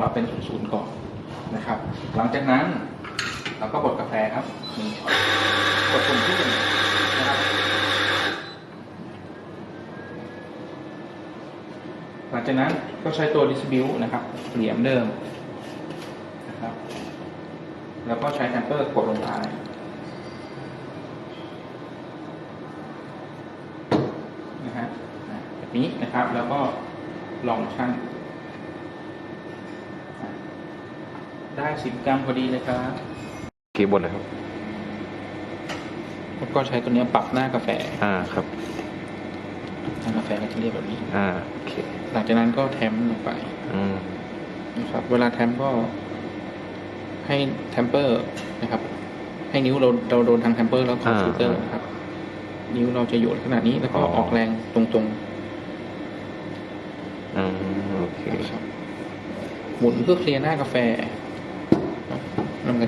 เราเป็นศูนย์ก่อนนะครับ หลังจากนั้นเราก็บดกาแฟครับหนึ่งช้อนกดปุ่มที่หนึ่งนะครับ หลังจากนั้นก็ใช้ตัว distribute นะครับเหลี่ยมเดิมนะครับ แล้วก็ใช้แทมเปอร์กดลงไปนะฮะอะแบบนี้นะครับแล้วก็ลองชั่งอะ ได้สิบกรัมพอดีเลยครับกี่บทเลยครับ แล้วก็ใช้ตัวเนี้ยปรับหน้ากาแฟอ่าครับ หน้ากาแฟก็จะเรียกแบบนี้ อ่าโอเคหลังจากนั้นก็แทมลงไปอืมนะครับ เวลาแทมก็ให้แทมเปอร์นะครับ ให้นิ้วเราเราโดนทางแทมเปอร์แล้วคอมพิวเตอร์นะครับ นิ้วเราจะโยนขนาดนี้แล้วก็ออกแรงตรงอืมโอเคๆนะครับ หมุนเพื่อเคลียร์หน้ากาแฟ แล้วมั